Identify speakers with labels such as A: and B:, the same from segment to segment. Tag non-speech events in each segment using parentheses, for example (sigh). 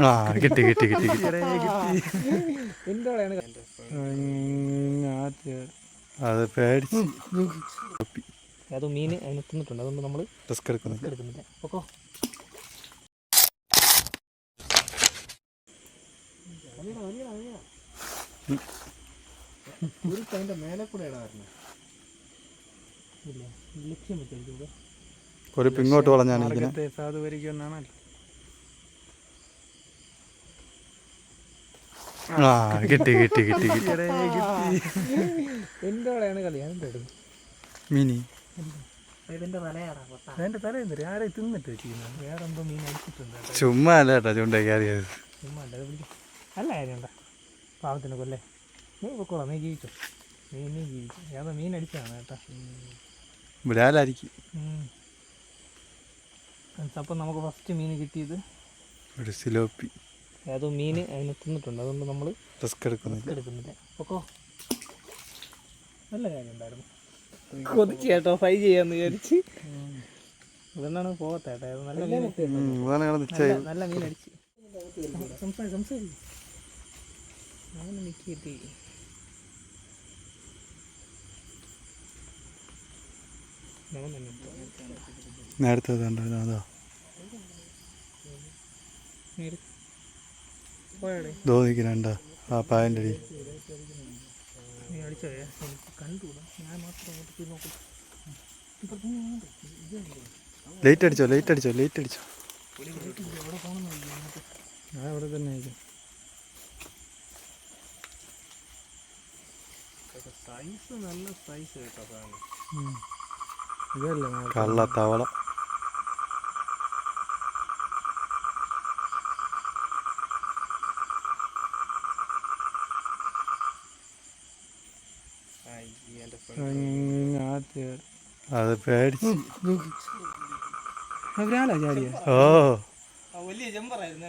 A: ആ കിട്ടി കിട്ടി കിട്ടി കിട്ടി അത് പേടിച്ച്
B: അത് മീൻ അതിന് തിന്നിട്ടുണ്ട് അതുകൊണ്ട് നമ്മൾ
A: റിസ്ക് എടുക്കുന്നില്ല
B: എടുക്കുന്നില്ല ഓക്കോ
C: അതിന്റെ മേലെ കൂടെ ഇടാറുണ്ട്
B: ഇല്ല ലക്ഷ്യം വെച്ചിരിക്കുന്നത്
A: ഒരു പിങ്ങോട്ട് വളഞ്ഞാണ് ഇരിക്കുന്നത് ആ കിട്ടി കിട്ടി കിട്ടി കിട്ടി. മിനി. ചുമ്മാ അല്ല കേട്ടോ ചൂണ്ട കയറിയത്
B: ചുമ്മാ അല്ല കാര്യമുണ്ടാ. പാവത്തിന് കൊല്ലേ. നീ പൊക്കോളാം നീ ജീവിച്ചോ. നീ നീ ജീവിച്ചു. ഏതാ മീൻ അടിച്ചതാണ് കേട്ടോ.
A: ഇവിടെ
B: അപ്പം നമുക്ക് ഫസ്റ്റ് മീൻ കിട്ടിയത്
A: ഒരു സിലോപ്പി.
B: ഏതോ മീൻ അതിന് തിന്നിട്ടുണ്ട്. അതുകൊണ്ട് നമ്മൾ
A: റിസ്ക് എടുക്കുന്നില്ല.
B: എടുക്കുന്നില്ല. പൊക്കോ. നല്ല കാര്യം ഉണ്ടായിരുന്നു. കൊതിച്ച് കേട്ടോ ഫ്രൈ ചെയ്യാന്ന് വിചാരിച്ച്. ഇതെന്നാണ് പോകത്തേട്ടെ കേട്ടോ നല്ല മീൻ നല്ല മീൻ അടിച്ച് സംസാരിക്കും സംസാരിക്കും അങ്ങനെ നിൽക്കിയിട്ട്
A: നേരത്തെ അതുണ്ടായിരുന്നു അതാ ആ പായന്റെ അടി. ലൈറ്റ് അടിച്ചോ? ലൈറ്റ് അടിച്ചോ? ലൈറ്റ് അടിച്ചോ?
C: ഞാൻ ഇവിടെ തന്നെ ആയിരിക്കും.
B: സൈസ് നല്ല സൈസ് കേട്ടോ സാധനം
C: ഇതല്ലേ നേരത്തെ?
A: കള്ള തവള
C: അങ്ങനെ
A: അത് പേടിച്ച് ഓ.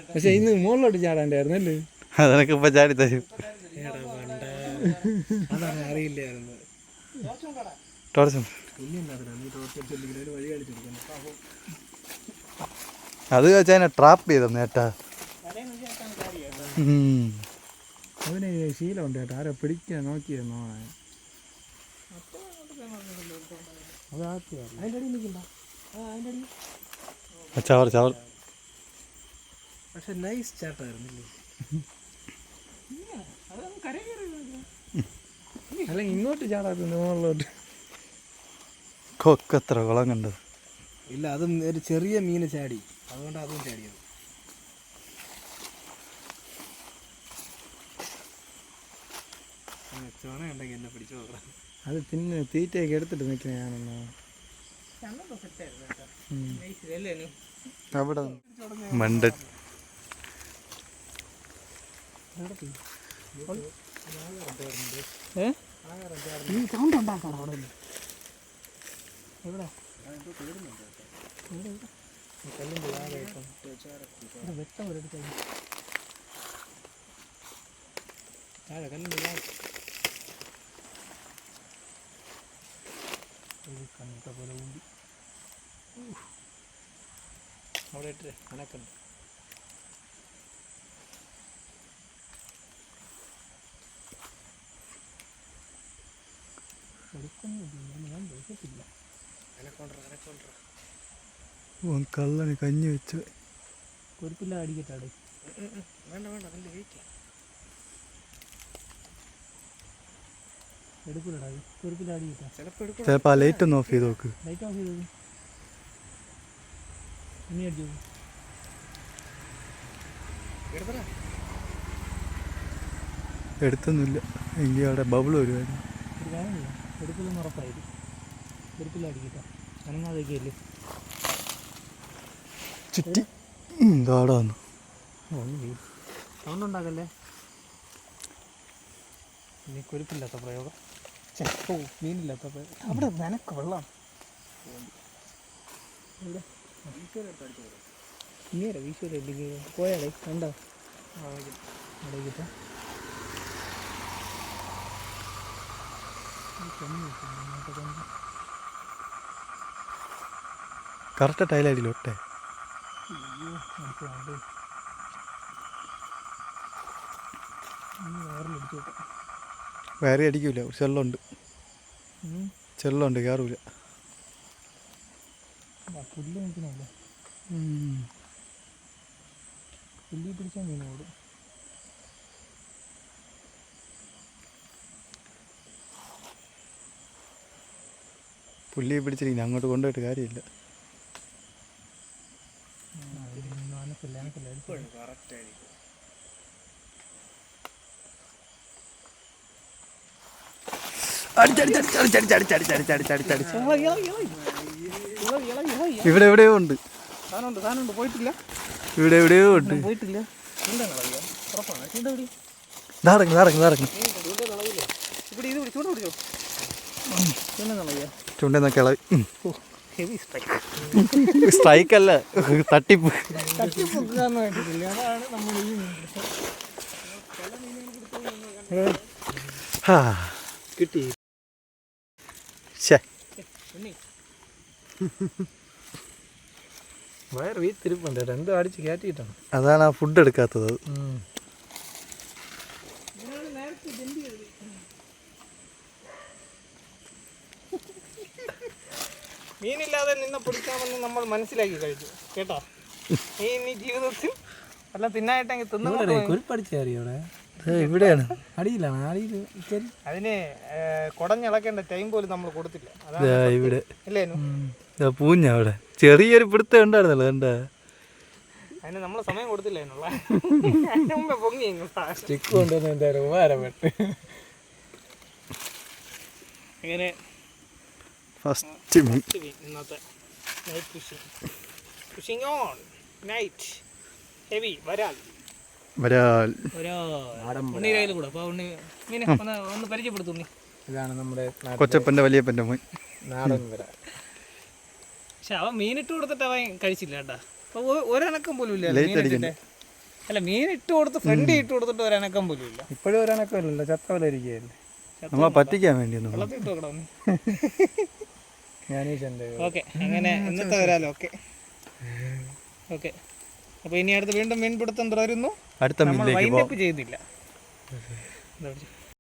C: പക്ഷെ ഇന്ന് മുകളിലോട്ട് ചാടാണ്ടായിരുന്നു അല്ലേ?
A: അതെനക്ക് ഇപ്പൊ ചാടി തരും.
C: അറിയില്ലായിരുന്നു
A: ടോർച്ചും. അത് വെച്ചാൽ ട്രാപ്പ് ചെയ്ത നേട്ടാ.
C: അവന് ശീലമുണ്ട് ചേട്ടാ ആരെ പിടിക്കാൻ നോക്കിയെന്നോ
A: ചവർ ചവർ
B: പക്ഷെ നൈസ് ചാട്ടായിരുന്നില്ലേ?
C: അല്ലെങ്കിൽ ഇങ്ങോട്ട് ചാടാ മുകളിലോട്ട്
A: കൊക്കത്ര കുളം കണ്ടത്?
B: ഇല്ല അതും ഒരു ചെറിയ മീന് ചാടി. അതുകൊണ്ട് അതും ചാടിയത്. ചോണ ഉണ്ടെങ്കിൽ എന്നെ പിടിച്ചു നോക്കാം
C: അത് തിന്ന് തീറ്റയൊക്കെ എടുത്തിട്ട് നിൽക്കുന്നതാണെന്നോ
A: അവിടെ മണ്ട
B: ഏ? സൗണ്ട് ഉണ്ടാക്കണം അവിടെ നിന്ന്. എവിടെ ഇപ്പം. ഇവിടെ വെട്ടം ഒരിടത്ത് കഴിഞ്ഞു. താഴെ കല്ലിന്റെ താഴെ ഒരു കണ്ട പോലെ ഊണ്ടി. അവിടെ ഇട്ടേ അനക്കണ്ട എടുക്കുന്നില്ല അനക്കൊണ്ടറ
A: കള്ളന് കഞ്ഞി വെച്ച്.
B: കുരുപ്പില്ല അടിക്കട്ടെ വേണ്ട വേണ്ട നല്ല വെയിറ്റ്. എടുക്കൂലടാ കുരുപ്പില്ല അടിക്കട്ടാ. ചിലപ്പോൾ എടുക്കും
A: ചിലപ്പോ ആ ലൈറ്റ് ഒന്ന് ഓഫ് ചെയ്ത് നോക്ക്.
B: ലൈറ്റ് ഓഫ് ഇനി അടിച്ചു
A: എടുത്തൊന്നുമില്ല. എങ്കിൽ അവിടെ ബബിൾ വരുമായിരുന്നു
B: ഉറപ്പായിരുന്നു എടുക്കില്ലെന്ന് ഉറപ്പായിരിക്കും കുരുപ്പില്ല അടിക്കട്ടാ. അനങ്ങാതൊക്കെയല്ലേ
A: ചുറ്റി
B: സൗണ്ട് ഉണ്ടാക്കല്ലേ? നീ കുരുപ്പില്ലാത്ത പ്രയോഗം. ചെപ്പോ മീനില്ലാത്ത പ്രയോഗം. അവിടെ നനക്ക് വെള്ളം. ഇങ്ങനെ വീശൂരല്ലേ പോയാടേ കണ്ടോ? അവിടേക്കിട്ടാ
A: കറക്റ്റ് ടൈലടിയില്ല ഒട്ടെ വേറെ അടിക്കൂല ഒരു ചെള്ളുണ്ട്. ചെള്ളുണ്ട് കയറൂല
B: പുല്ല്
A: പിടിച്ചിരിക്കുന്നു അങ്ങോട്ട് കൊണ്ടുപോയിട്ട് കാര്യമില്ല.
B: അനക്കില്ല കറക്റ്റായിരിക്കും
A: ഇവിടെ എവിടെയോ ഉണ്ട്.
B: പോയിട്ടില്ല.
A: ഇവിടെ എവിടെയോ ഉണ്ട്.
B: പോയിട്ടില്ല. എന്താണല്ലോ ഉറപ്പാണ്. Heavy strike.
A: സ്ട്രൈക്ക് അല്ല തട്ടിപ്പ്
B: അതാണ് ഈ കിട്ടി വയർ വീത്തിരിപ്പുണ്ട്. രണ്ടും അടിച്ച് കയറ്റിയിട്ടാണ്
A: അതാണ് ആ ഫുഡ് എടുക്കാത്തത് അത്.
B: മീനില്ലാതെ നിന്നെ പിടിക്കാമെന്ന് നമ്മൾ മനസ്സിലാക്കി കഴിച്ചു കേട്ടോ? നീ ഇനി ജീവിതത്തിൽ അല്ല തിന്നായിട്ടെങ്കിൽ തിന്നുകൊണ്ട്
C: കുരിപ്പടിച്ചേറിയോടെ
A: ദേ ഇവിടെയാണ്.
C: അടിയിലാണ് അടിയിൽ
B: അതിന് കൊടഞ്ഞിളക്കേണ്ട ടൈം പോലും നമ്മൾ കൊടുത്തില്ല.
A: ഇവിടെ. പൂഞ്ഞ അവിടെ. ചെറിയൊരു പിടുത്തം ഉണ്ടായിരുന്നല്ലോ എന്താ
B: അതിന് നമ്മൾ സമയം കൊടുത്തില്ല (laughs) അതിനുള്ള പൊങ്ങി
C: സ്റ്റിക്ക് കൊണ്ടുവന്ന് എന്തായാലും ഉപകാരം പെട്ട്
B: ഇങ്ങനെ
A: ഫസ്റ്റ് മീൻ
B: ഇന്നത്തെ night fishing fishing on night heavy വരാൽ.
A: വരാൽ.
B: ഉണ്ണി കയ്യിൽ കൂടെ. അപ്പോൾ ഉണ്ണി മീനെ ഒന്ന് ഒന്ന് പരിചയപ്പെടുത്തു ഉണ്ണി.
C: ഇതാണ് നമ്മുടെ
A: കൊച്ചപ്പന്റെ വലിയപ്പന്റെ മോൻ.
C: നാടൻ വരാൽ.
B: പക്ഷെ അവൻ മീനിട്ട് കൊടുത്തിട്ട് അവൻ കഴിച്ചില്ല കേട്ടാ. അപ്പൊ ഒ- ഒരനക്കം പോലും ഇല്ല. അല്ല മീൻ ഇട്ട് കൊടുത്ത് ഫ്രണ്ട് ഇട്ട് കൊടുത്തിട്ട് ഒരനക്കം പോലും ഇല്ല.
C: ഇപ്പോഴും ഒരനക്കമില്ലല്ലോ ചത്ത പോലെ ഇരിക്കുകയല്ലേ?
A: നമ്മളെ പറ്റിക്കാൻ വേണ്ടി (laughs)
B: ഓക്കെ അങ്ങനെ ഇന്നത്തെ വരാലോ ഓക്കെ. ഓക്കെ. അപ്പോൾ ഇനി അടുത്ത് വീണ്ടും മീൻപിടുത്തം തുടരുന്നു.
A: അടുത്ത
B: നമ്മൾ ചെയ്യുന്നില്ല വൈൻഡ്